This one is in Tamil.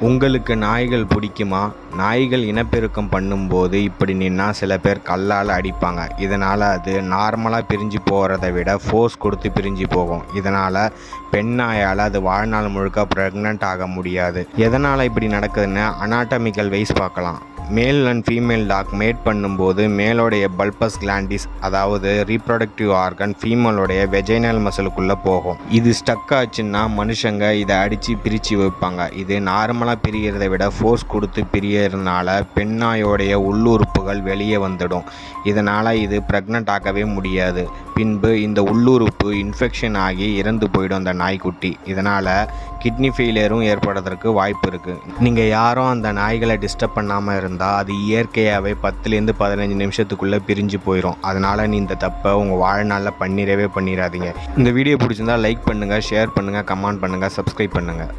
உங்களுக்கு நாய்கள் பிடிக்குமா? நாய்கள் இனப்பெருக்கம் பண்ணும்போது இப்படி நின்னா சில பேர் கல்லால் அடிப்பாங்க. இதனால் அது நார்மலாக பிரிஞ்சு போகிறத விட ஃபோர்ஸ் கொடுத்து பிரிஞ்சு போகும். இதனால் பெண் நாயால் அது வாழ்நாள் முழுக்க ப்ரெக்னென்ட் ஆக முடியாது. எதனால் இப்படி நடக்குதுன்னு அனாட்டமிக்கல் வைஸ் பார்க்கலாம். Male and female dog mat பண்ணும்போது மேலோடைய பல்பஸ் கிளாண்டிஸ் அதாவது ரீப்ரொடக்டிவ் ஆர்கன் ஃபீமேலோடைய வெஜைனல் மசிலுக்குள்ளே போகும். இது ஸ்டக் ஆச்சுன்னா மனுஷங்க இதை அடித்து பிரித்து வைப்பாங்க. இது நார்மலாக பிரியறதை விட ஃபோர்ஸ் கொடுத்து பிரியறதுனால பெண்ணாயோடைய உள்ளுறுப்புகள் வெளியே வந்துடும். இதனால் இது ப்ரெக்னென்ட் ஆகவே முடியாது. பின்பு இந்த உள்ளுறுப்பு இன்ஃபெக்ஷன் ஆகி இறந்து போயிடும் அந்த நாய்க்குட்டி. இதனால் கிட்னி ஃபெயிலியரும் ஏற்படுறதுக்கு வாய்ப்பு இருக்குது நீங்கள் யாரும் அந்த நாய்களை டிஸ்டர்ப் பண்ணாமல் இருந்தால் அது இயற்கையாகவே பத்துலேருந்து பதினஞ்சு நிமிஷத்துக்குள்ளே பிரிஞ்சு போயிடும் அதனால் நீ இந்த தப்பை உங்கள் வாழ்நாளில் பண்ணிடவே பண்ணிடாதீங்க. இந்த வீடியோ பிடிச்சிருந்தா லைக் பண்ணுங்கள் ஷேர் பண்ணுங்கள் கமெண்ட் பண்ணுங்கள் சப்ஸ்கிரைப் பண்ணுங்கள்